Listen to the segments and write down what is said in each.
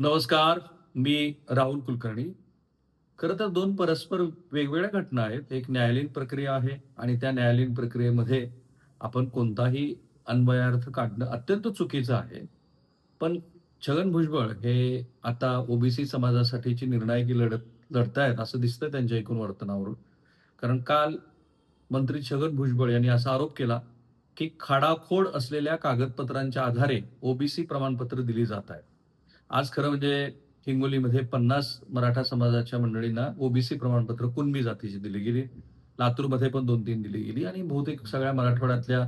नमस्कार मी राहुल कुलकर्णी. खरं तर दोन परस्पर वेगवेगळ्या घटना आहेत. एक न्यायालयीन प्रक्रिया आहे आणि त्या न्यायालयीन प्रक्रियेमध्ये आपण कोणताही अन्वयार्थ काढणं अत्यंत चुकीचं आहे. पण छगन भुजबळ हे आता ओबीसी समाजासाठीची निर्णायकी लढत लढतायत असं दिसतंय त्यांच्या एकूण वर्तनावरून. कारण काल मंत्री छगन भुजबळ यांनी असा आरोप केला की खाडाखोड असलेल्या कागदपत्रांच्या आधारे ओबीसी प्रमाणपत्र दिली जात आहेत. आज खरं म्हणजे हिंगोलीमध्ये पन्नास मराठा समाजाच्या मंडळींना ओबीसी प्रमाणपत्र कुणबी जातीची दिली गेली. लातूरमध्ये पण दोन तीन दिली गेली आणि बहुतेक सगळ्या मराठवाड्यातल्या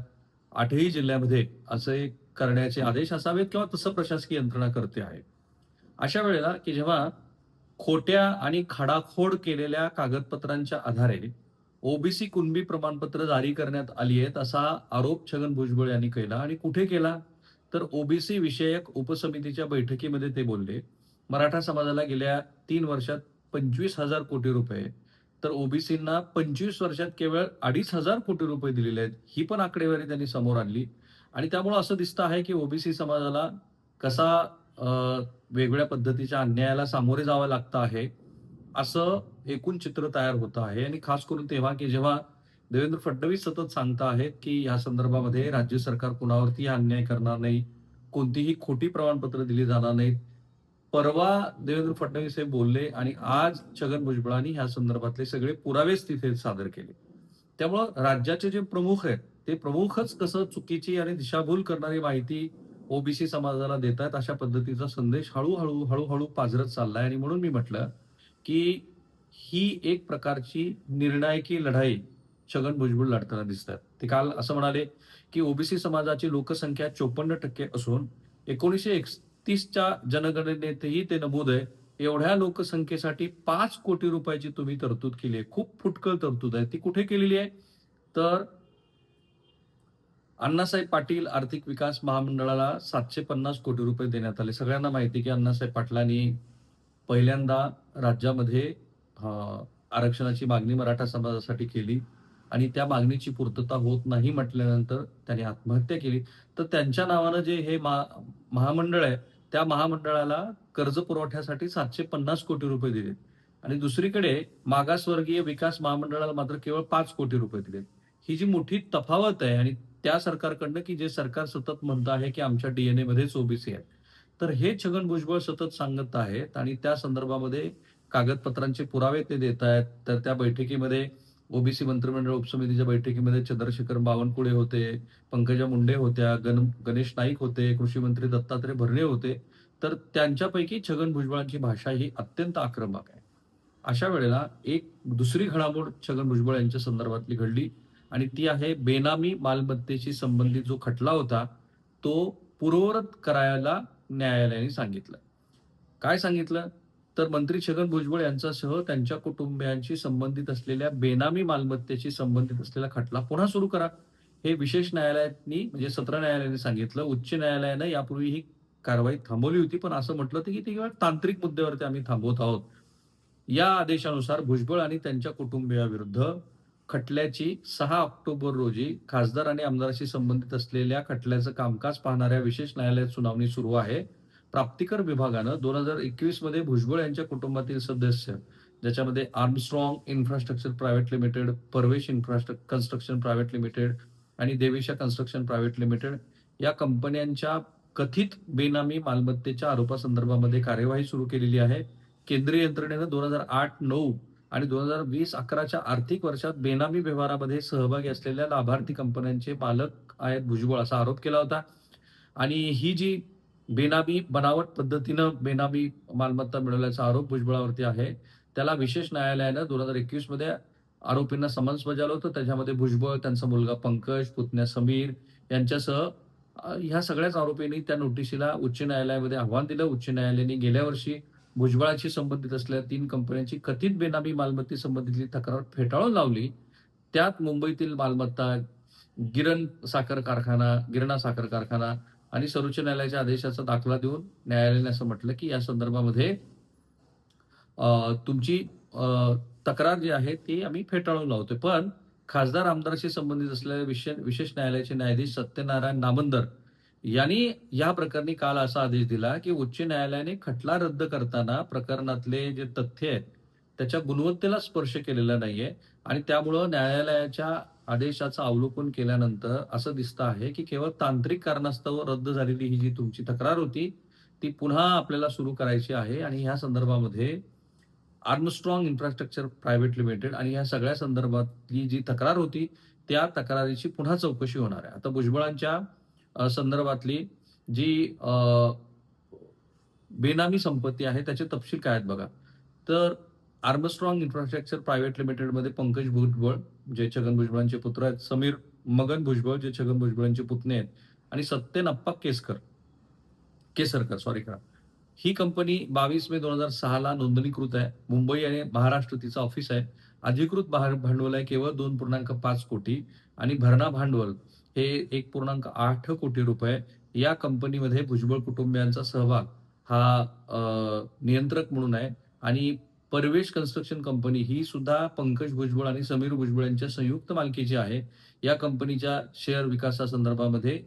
आठही जिल्ह्यामध्ये असे करण्याचे आदेश असावेत किंवा तसं प्रशासकीय यंत्रणा करते आहे. अशा वेळेला की जेव्हा खोट्या आणि खाडाखोड केलेल्या कागदपत्रांच्या आधारे ओबीसी कुणबी प्रमाणपत्र जारी करण्यात आली आहेत असा आरोप छगन भुजबळ यांनी केला आणि कुठे केला? तर ओबीसी विषयक उपसमितीच्या बैठकीमध्ये ते बोलले मराठा समाजाला गेल्या तीन वर्षात पंचवीस हजार कोटी रुपये तर ओबीसींना पंचवीस वर्षात केवळ अडीच हजार कोटी रुपये दिलेले आहेत ही पण आकडेवारी त्यांनी समोर आणली. आणि त्यामुळं असं दिसतं आहे की ओबीसी समाजाला कसा वेगवेगळ्या पद्धतीच्या अन्यायाला सामोरे जावं लागतं आहे असं एकूण चित्र तयार होतं आहे. आणि खास करून तेव्हा की जेव्हा देवेंद्र फडणवीस सतत सांगता आहेत की या संदर्भामध्ये राज्य सरकार कुणावरती अन्याय करणार नाही कोणतीही खोटी प्रमाणपत्र दिली जाणार नाहीत. परवा देवेंद्र फडणवीस हे बोलले आणि आज छगन भुजबळांनी ह्या संदर्भातले सगळे पुरावेच तिथे सादर केले. त्यामुळं राज्याचे जे प्रमुख आहेत ते प्रमुखच कसं चुकीची आणि दिशाभूल करणारी माहिती ओबीसी समाजाला देत आहेत अशा पद्धतीचा संदेश हळूहळू हळूहळू पाझरत चाललाय. आणि म्हणून मी म्हटलं की ही एक प्रकारची निर्णायकी लढाई छगन भुजबळ लढताना दिसतात. ते काल असं म्हणाले की ओबीसी समाजाची लोकसंख्या चोपन्न टक्के असून एकोणीसशे एकतीसच्या जनगणनेतही ते नमूद आहे एवढ्या लोकसंख्येसाठी पाच कोटी रुपयाची तुम्ही तरतूद केली आहे. खूप फुटकळ तरतूद आहे. ती कुठे केलेली आहे? तर अण्णासाहेब पाटील आर्थिक विकास महामंडळाला सातशे पन्नास कोटी रुपये देण्यात आले. सगळ्यांना माहिती आहे की अण्णासाहेब पाटलांनी पहिल्यांदा राज्यामध्ये आरक्षणाची मागणी मराठा समाजासाठी केली. आणि त्या मागणीची पूर्तता होत नाही म्हटल्यानंतर त्यांनी आत्महत्या केली. तर त्यांच्या नावानं जे हे महामंडळ आहे त्या महामंडळाला कर्ज पुरवठ्यासाठी सातशे पन्नास कोटी रुपये दिले. आणि दुसरीकडे मागासवर्गीय विकास महामंडळाला मात्र केवळ पाच कोटी रुपये दिले. ही जी मोठी तफावत आहे आणि त्या सरकारकडनं की जे सरकार सतत म्हणतं आहे की आमच्या डीएनए मध्येच ओबीसी आहे तर हे छगन भुजबळ सतत सांगत आहेत आणि त्या संदर्भामध्ये कागदपत्रांचे पुरावे ते देत आहेत. तर त्या बैठकीमध्ये ओबीसी मंत्रिमंडळ उपसमितीच्या बैठकीमध्ये चंद्रशेखर बावनकुळे होते पंकजा मुंडे होत्या गण गणेश नाईक होते कृषी मंत्री दत्तात्रय भरणे होते. तर त्यांच्यापैकी छगन भुजबळांची भाषा ही अत्यंत आक्रमक आहे. अशा वेळेला एक दुसरी घडामोड छगन भुजबळ यांच्या संदर्भातली घडली आणि ती आहे बेनामी मालमत्तेशी संबंधित जो खटला होता तो पूर्ववत करायला न्यायालयाने सांगितलं. काय सांगितलं? तर मंत्री छगन भुजबळ यांच्यासह त्यांच्या कुटुंबियांशी संबंधित असलेल्या बेनामी मालमत्तेशी संबंधित असलेला खटला पुन्हा सुरू करा. हे विशेष न्यायालयानी म्हणजे सत्र न्यायालयाने सांगितलं. उच्च न्यायालयानं यापूर्वी ही कारवाई थांबवली होती पण असं म्हटलं होतं की ती केवळ तांत्रिक मुद्द्यावरती आम्ही थांबवत आहोत. या आदेशानुसार भुजबळ आणि त्यांच्या कुटुंबियाविरुद्ध खटल्याची सहा ऑक्टोबर रोजी खासदार आणि आमदाराशी संबंधित असलेल्या खटल्याचं कामकाज पाहणाऱ्या विशेष न्यायालयात सुनावणी सुरू आहे. प्राप्तिकर विभागानं दोन हजार एकवीसमध्ये भुजबळ यांच्या कुटुंबातील सदस्य ज्याच्यामध्ये Armstrong infrastructure private limited Parvesh infrastructure construction private limited आणि देवेशा कन्स्ट्रक्शन प्रायव्हेट लिमिटेड या कंपन्यांच्या कथित बेनामी मालमत्तेच्या आरोपासंदर्भामध्ये कार्यवाही सुरू केलेली आहे. केंद्रीय यंत्रणेनं दोन हजार आठ नऊ आणि दोन हजार वीस अकराच्या आर्थिक वर्षात बेनामी व्यवहारामध्ये सहभागी असलेल्या लाभार्थी कंपन्यांचे मालक आहेत भुजबळ असा आरोप केला होता. आणि ही जी बेनामी बनावट पद्धतीनं बेनामी मालमत्ता मिळवल्याचा आरोप भुजबळावरती आहे. त्याला विशेष न्यायालयानं दोन हजार एकवीसमध्ये आरोपींना समन्स बजावलं होतं. त्याच्यामध्ये भुजबळ त्यांचा मुलगा पंकज पुतण्या समीर यांच्यासह ह्या सगळ्याच आरोपींनी त्या नोटिशीला उच्च न्यायालयामध्ये आव्हान दिलं. उच्च न्यायालयाने गेल्या वर्षी भुजबळाशी संबंधित असलेल्या तीन कंपन्यांची कथित बेनामी मालमत्ते संबंधितली तक्रार फेटाळून लावली. त्यात मुंबईतील मालमत्ता गिरण साखर कारखाना गिरणा साखर कारखाना आणि सर्वोच्च न्यायालयाच्या आदेशाचा दाखला देऊन न्यायालयाने असं म्हटलं की या संदर्भामध्ये तुमची तक्रार जी आहे ती आम्ही फेटाळून लावतोय. पण खासदार आमदाराशी संबंधित असलेल्या विशेष विशेष न्यायालयाचे न्यायाधीश सत्यनारायण नामंदर यांनी या प्रकरणी काल असा आदेश दिला की उच्च न्यायालयाने खटला रद्द करताना प्रकरणातले जे तथ्य आहेत त्याच्या गुणवत्तेला स्पर्श केलेला नाहीये. आणि त्यामुळं न्यायालयाच्या आदेशाचं अवलोकन केल्यानंतर असं दिसतं आहे की केवळ तांत्रिक कारणास्तव रद्द झालेली ही जी तुमची तक्रार होती ती पुन्हा आपल्याला सुरू करायची आहे. आणि ह्या संदर्भामध्ये आर्मस्ट्रॉंग इन्फ्रास्ट्रक्चर प्रायव्हेट लिमिटेड आणि ह्या सगळ्या संदर्भातली जी तक्रार होती त्या तक्रारीची पुन्हा चौकशी होणार आहे. आता भुजबळांच्या संदर्भातली जी बेनामी संपत्ती आहे त्याचे तपशील काय आहेत बघा. तर आर्मस्ट्रॉंग इन्फ्रास्ट्रक्चर प्रायव्हेट लिमिटेडमध्ये पंकज भुजबळ जे छगन भुजबळांचे पुत्र आहेत समीर मगन भुजबळ जे छगन भुजबळांचे पुतणे आहेत आणि सत्यनप्पा केसकर. केसरकर सॉरी करा. ही कंपनी बावीस मे दोन हजार सहाला नोंदणीकृत आहे. मुंबई आणि महाराष्ट्र तिचा ऑफिस आहे. अधिकृत भार- भांडवल आहे केवळ दोन पूर्णांक पाच कोटी आणि भरणा भांडवल हे एक पूर्णांक आठ कोटी रुपये. या कंपनीमध्ये भुजबळ कुटुंबियांचा सहभाग हा नियंत्रक म्हणून आहे. आणि परवेश कन्स्ट्रक्शन कंपनी ही सुद्धा पंकज भुजबळ आणि समीर भुजबळ यांच्या संयुक्त मालकीची आहे. या कंपनीच्या शेअर विकासासंदर्भामध्ये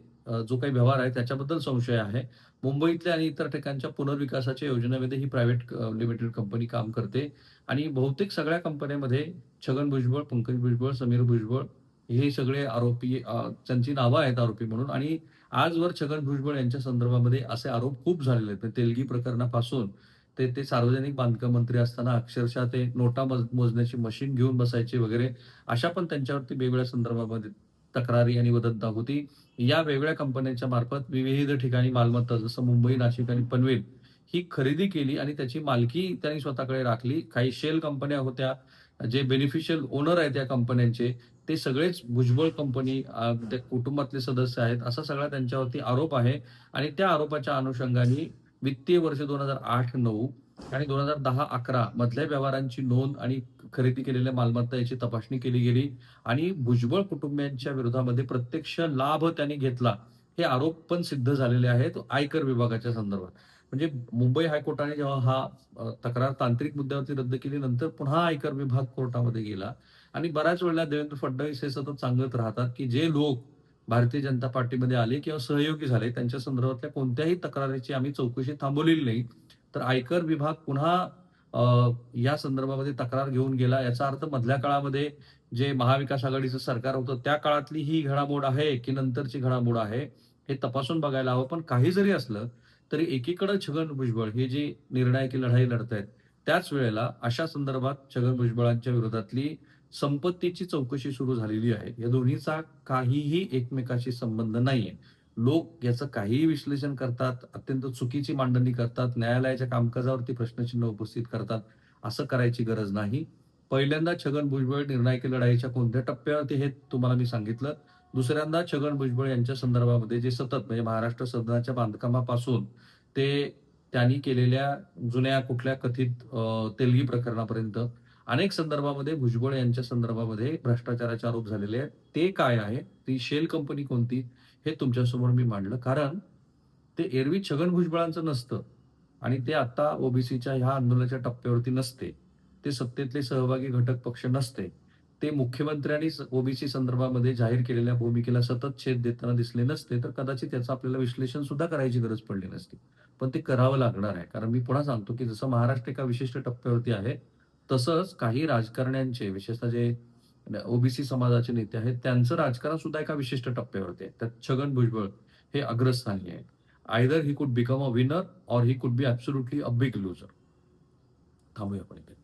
जो काही व्यवहार आहे त्याच्याबद्दल संशय आहे. मुंबईतल्या आणि इतर ठिकाणच्या पुनर्विकासाच्या योजनेमध्ये ही प्रायव्हेट लिमिटेड कंपनी काम करते. आणि बहुतेक सगळ्या कंपन्यांमध्ये छगन भुजबळ पंकज भुजबळ समीर भुजबळ हे सगळे आरोपी त्यांची नावं आहेत आरोपी म्हणून. आणि आजवर छगन भुजबळ यांच्या संदर्भामध्ये असे आरोप खूप झालेले आहेत. तेलगी प्रकरणापासून ते ते सार्वजनिक बांधकाम मंत्री असताना अक्षरशः ते नोटा मोज- मोजण्याची मशीन घेऊन बसायचे वगैरे अशा पण त्यांच्यावरती वेगवेगळ्या संदर्भामध्ये तक्रारी आणि वदंता होती. या वेगळ्या कंपन्यांच्या मार्फत विविध ठिकाणी मालमत्ता जसं मुंबई नाशिक आणि पनवेल ही खरेदी केली आणि त्याची मालकी त्यांनी स्वतःकडे राखली. काही शेल कंपन्या होत्या जे बेनिफिशियल ओनर आहेत या कंपन्यांचे ते सगळेच भुजबळ कंपनी त्या कुटुंबातले सदस्य आहेत असा सगळा त्यांच्यावरती आरोप आहे. आणि त्या आरोपाच्या अनुषंगाने वित्तीय वर्ष दोन हजार आठ नऊ आणि दोन हजार दहा अकरा मधल्या व्यवहारांची नोंद आणि खरेदी केलेल्या मालमत्ता याची तपासणी केली गेली आणि भुजबळ कुटुंबियांच्या विरोधामध्ये प्रत्यक्ष लाभ त्यांनी घेतला हे आरोप पण सिद्ध झालेले आहेत आयकर विभागाच्या संदर्भात. म्हणजे मुंबई हायकोर्टाने जेव्हा हा तक्रार तांत्रिक मुद्द्यावरती रद्द केली नंतर पुन्हा आयकर विभाग कोर्टामध्ये गेला आणि बऱ्याच वेळेला देवेंद्र फडणवीस हे सतत सांगत राहतात की जे लोक भारतीय जनता पार्टीमध्ये आले किंवा सहयोगी झाले त्यांच्या संदर्भातल्या कोणत्याही तक्रारीची आम्ही चौकशी थांबवलेली नाही. तर आयकर विभाग पुन्हा या संदर्भामध्ये तक्रार घेऊन गेला. याचा अर्थ मधल्या काळामध्ये जे महाविकास आघाडीचं सरकार होतं त्या काळातली ही घडामोड आहे की नंतरची घडामोड आहे हे तपासून बघायला हवं. पण काही जरी असलं तरी एकीकडे छगन भुजबळ हे जी निर्णायकी लढाई लढत आहेत त्याच वेळेला अशा संदर्भात छगन भुजबळांच्या विरोधातली संपत्तीची चौकशी सुरू झालेली आहे. या दोन्हीचा काहीही एकमेकाशी संबंध नाहीये. लोक याचं काहीही विश्लेषण करतात अत्यंत चुकीची मांडणी करतात न्यायालयाच्या कामकाजावरती प्रश्नचिन्ह उपस्थित करतात असं करायची गरज नाही. पहिल्यांदा छगन भुजबळ निर्णायकी लढाईच्या कोणत्या टप्प्यावरती हे तुम्हाला मी सांगितलं? दुसऱ्यांदा छगन भुजबळ यांच्या संदर्भामध्ये जे सतत म्हणजे महाराष्ट्र सदनाच्या बांधकामापासून ते त्यांनी केलेल्या जुन्या कुठल्या कथित तेलगी प्रकरणापर्यंत अनेक संदर्भामध्ये भुजबळ यांच्या संदर्भामध्ये भ्रष्टाचाराचे आरोप झालेले आहेत. ते काय आहे? ती शेल कंपनी कोणती? हे तुमच्यासमोर मी मांडलं. कारण ते एरवी छगन भुजबळांचं नसतं आणि ते आता ओबीसीच्या ह्या आंदोलनाच्या टप्प्यावरती नसते. ते सत्तेतले सहभागी घटक पक्ष नसते. ते मुख्यमंत्र्यांनी ओबीसी संदर्भामध्ये जाहीर केलेल्या भूमिकेला सतत छेद देताना दिसले नसते तर कदाचित त्याचं आपल्याला विश्लेषण सुद्धा करायची गरज पडली नसती. पण ते करावं लागणार आहे. कारण मी पुन्हा सांगतो की जसं महाराष्ट्र एका विशिष्ट टप्प्यावरती आहे तसंच काही राजकारण्यांचे विशेषतः जे ओबीसी समाजाचे नेते आहेत त्यांचं राजकारण सुद्धा एका विशिष्ट टप्प्यावरती आहे. त्यात छगन भुजबळ हे अग्रस्थानी आहे either he could become a winner or he could be absolutely a big loser थांबूया आपण इथे.